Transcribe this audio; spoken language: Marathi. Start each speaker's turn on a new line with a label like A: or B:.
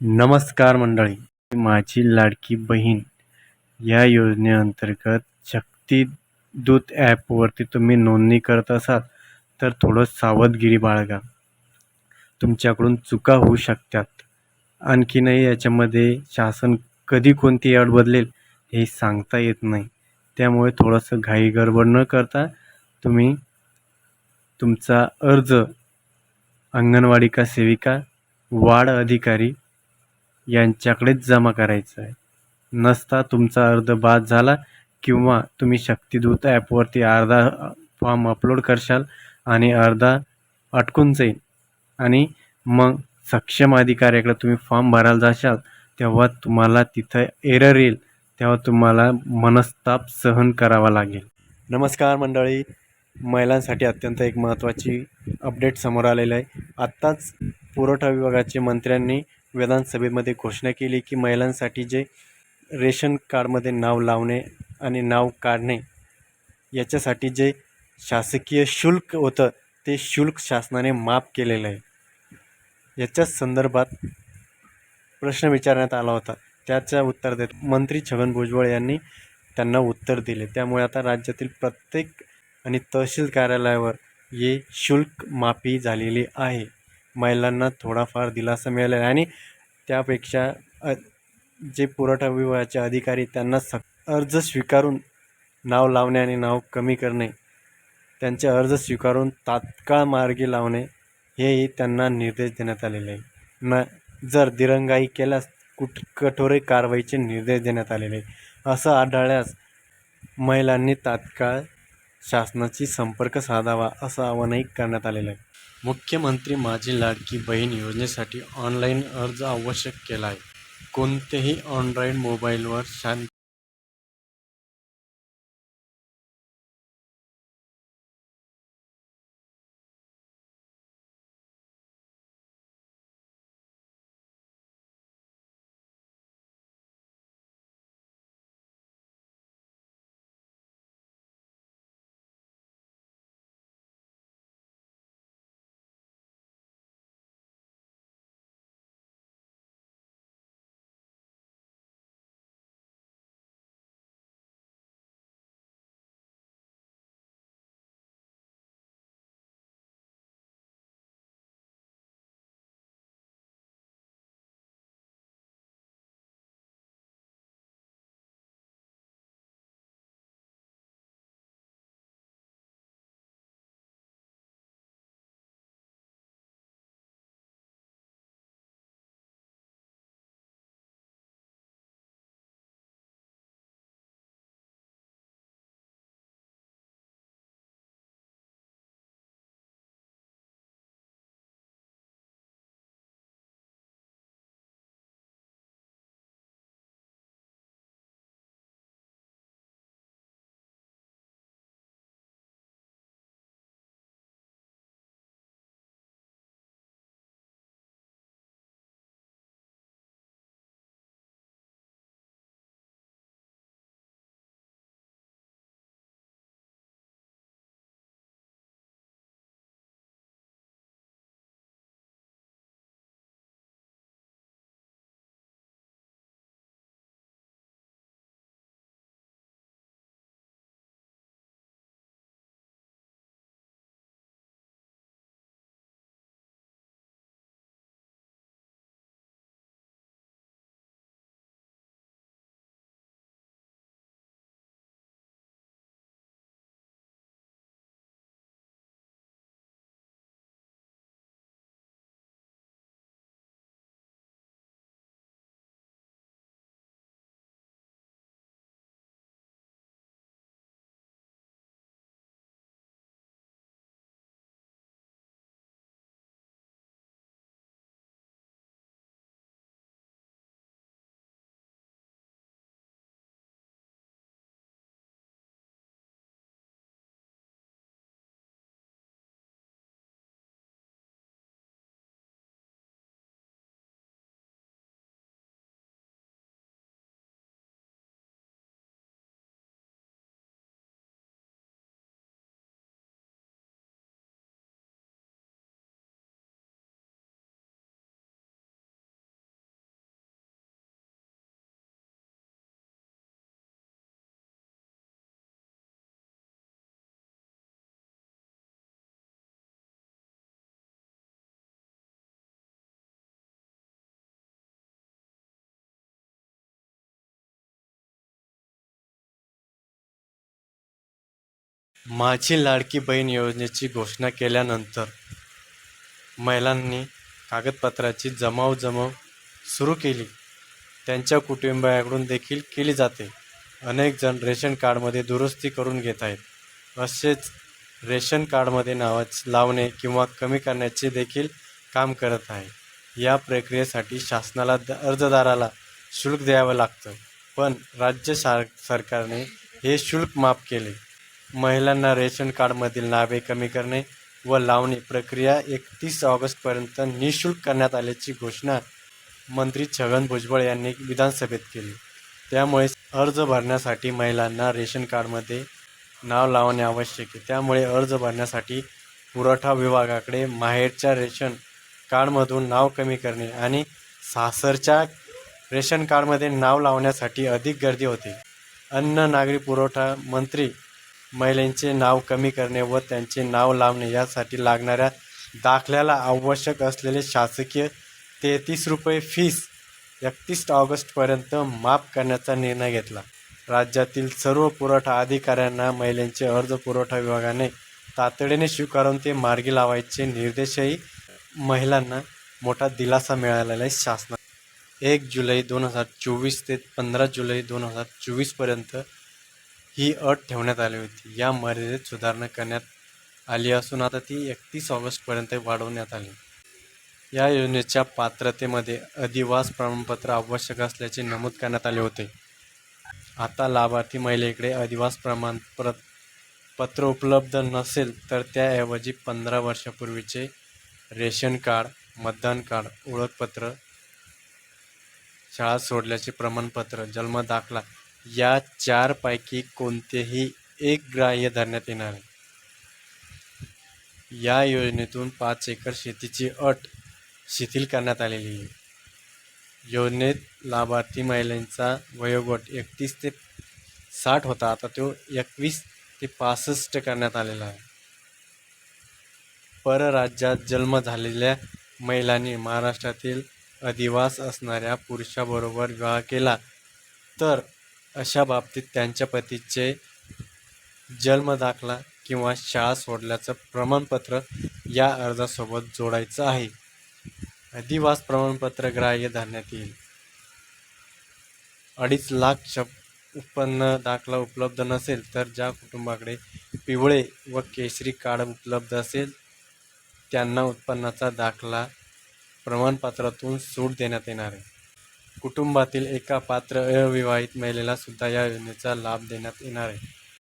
A: नमस्कार मंडळी. माझी लाडकी बहीण या योजनेअंतर्गत शक्ती दूत ॲपवरती तुम्ही नोंदणी करत असाल तर थोडं सावधगिरी बाळगा. तुमच्याकडून चुका होऊ शकतात. आणखीनही याच्यामध्ये शासन कधी कोणती अट बदलेल हे सांगता येत नाही. त्यामुळे थोडंसं घाई गडबड न करता तुम्ही तुमचा अर्ज अंगणवाडी का सेविका वार्ड अधिकारी यांच्याकडेच जमा करायचं आहे. नसता तुमचा अर्ज बाद झाला किंवा तुम्ही शक्तिदूत ॲपवरती अर्धा फॉर्म अपलोड करशाल आणि अर्धा अटकून जाईल. आणि मग सक्षम अधिकाऱ्याकडे तुम्ही फॉर्म भरायला जाशाल तेव्हा तुम्हाला तिथं एरर येईल तेव्हा तुम्हाला मनस्ताप सहन करावा लागेल. नमस्कार मंडळी. महिलांसाठी अत्यंत एक महत्त्वाची अपडेट समोर आलेलं आहे. आत्ताच पुरवठा विभागाचे मंत्र्यांनी विधानसभेमध्ये घोषणा केली की महिलांसाठी जे रेशन कार्डमध्ये नाव लावणे आणि नाव काढणे याच्यासाठी जे शासकीय शुल्क होतं ते शुल्क शासनाने माफ केलेलं आहे. याच्याच संदर्भात प्रश्न विचारण्यात आला होता. त्याच्या उत्तर देत मंत्री छगन भुजबळ यांनी त्यांना उत्तर दिले. त्यामुळे आता राज्यातील प्रत्येक आणि तहसील कार्यालयावर हे शुल्क माफी झालेली आहे. महिलांना थोडाफार दिलासा मिळालेला आहे. आणि त्यापेक्षा जे पुरवठा विभागाचे अधिकारी त्यांना स अर्ज स्वीकारून नाव लावणे आणि नाव कमी करणे त्यांचे अर्ज स्वीकारून तात्काळ मार्गी लावणे हेही त्यांना निर्देश देण्यात आलेले आहे. न जर दिरंगाई केल्यास कुठ कठोर कारवाईचे निर्देश देण्यात आलेले आहे. असं आढळल्यास महिलांनी तात्काळ शासनाची संपर्क साधावा असं आवाहनही करण्यात आलेलं आहे. मुख्यमंत्री माझी लाडकी बहीण योजनेसाठी ऑनलाईन अर्ज आवश्यक केला आहे. कोणतेही ऑनलाईन मोबाईलवर शां माझी लाडकी बहीण योजनेची घोषणा केल्यानंतर महिलांनी कागदपत्राची जमावजमाव सुरू केली. त्यांच्या कुटुंबियाकडून देखील केली जाते. अनेक जण रेशन कार्डमध्ये दुरुस्ती करून घेत आहेत. असेच रेशन कार्डमध्ये नावाच लावणे किंवा कमी करण्याचे देखील काम करत आहे. या प्रक्रियेसाठी शासनाला द अर्जदाराला शुल्क द्यावं लागतं. पण राज्य शार सरकारने हे शुल्क माफ केले. महिलांना रेशन कार्डमधील नावे कमी करणे व लावणे प्रक्रिया एकतीस ऑगस्टपर्यंत निशुल्क करण्यात आल्याची घोषणा मंत्री छगन भुजबळ यांनी विधानसभेत केली. त्यामुळे अर्ज भरण्यासाठी महिलांना रेशन कार्डमध्ये नाव लावणे आवश्यक आहे. त्यामुळे अर्ज भरण्यासाठी पुरवठा विभागाकडे माहेरच्या रेशन कार्डमधून नाव कमी करणे आणि सासरच्या रेशन कार्डमध्ये नाव लावण्यासाठी अधिक गर्दी होते. अन्न नागरी पुरवठा मंत्री महिलांचे नाव कमी करणे व त्यांचे नाव लावणे यासाठी लागणाऱ्या दाखल्याला आवश्यक असलेले शासकीय तेहतीस रुपये फीस एकतीस ऑगस्टपर्यंत माफ करण्याचा निर्णय घेतला. राज्यातील सर्व पुरवठा अधिकाऱ्यांना महिलांचे अर्ज पुरवठा विभागाने तातडीने स्वीकारून ते मार्गी लावायचे निर्देशही महिलांना मोठा दिलासा मिळालेला आहे शासना एक जुलै दोन हजार चोवीस ते पंधरा जुलै दोन हजार चोवीसपर्यंत ही अट ठेवण्यात आली होती. या मर्यादेत सुधारणा करण्यात आली असून आता ती एकतीस ऑगस्टपर्यंत वाढवण्यात आली. या योजनेच्या पात्रतेमध्ये अधिवास प्रमाणपत्र आवश्यक असल्याचे नमूद करण्यात आले होते. आता लाभार्थी महिलेकडे अधिवास प्रमाणपत्र पत्र उपलब्ध नसेल तर त्याऐवजी पंधरा वर्षापूर्वीचे रेशन कार्ड मतदान कार्ड ओळखपत्र शाळा सोडल्याचे प्रमाणपत्र जन्म दाखला या चारपैकी कोणतेही एक ग्राह्य धरण्यात येणार आहे या योजनेतून पाच एकर शेतीची अट शिथिल करण्यात आलेली आहे. योजनेत लाभार्थी महिलांचा वयोगट एकतीस ते साठ होता आता तो एकवीस ते पासष्ट करण्यात आलेला आहे. परराज्यात जन्म झालेल्या महिलांनी महाराष्ट्रातील अधिवास असणाऱ्या पुरुषाबरोबर विवाह केला तर अशा बाबतीत त्यांच्या पतीचे जन्म दाखला किंवा शाळा सोडल्याचं प्रमाणपत्र या अर्जासोबत जोडायचं आहे. अधिवास प्रमाणपत्र ग्राह्य धरण्यात येईल. अडीच लाख शब उत्पन्न दाखला उपलब्ध नसेल तर ज्या कुटुंबाकडे पिवळे व केशरी कार्ड उपलब्ध असेल त्यांना उत्पन्नाचा दाखला प्रमाणपत्रातून सूट देण्यात येणार आहे. कुटुंबातील एका पात्र अविवाहित महिलेला सुद्धा या योजनेचा लाभ देण्यात येणार आहे.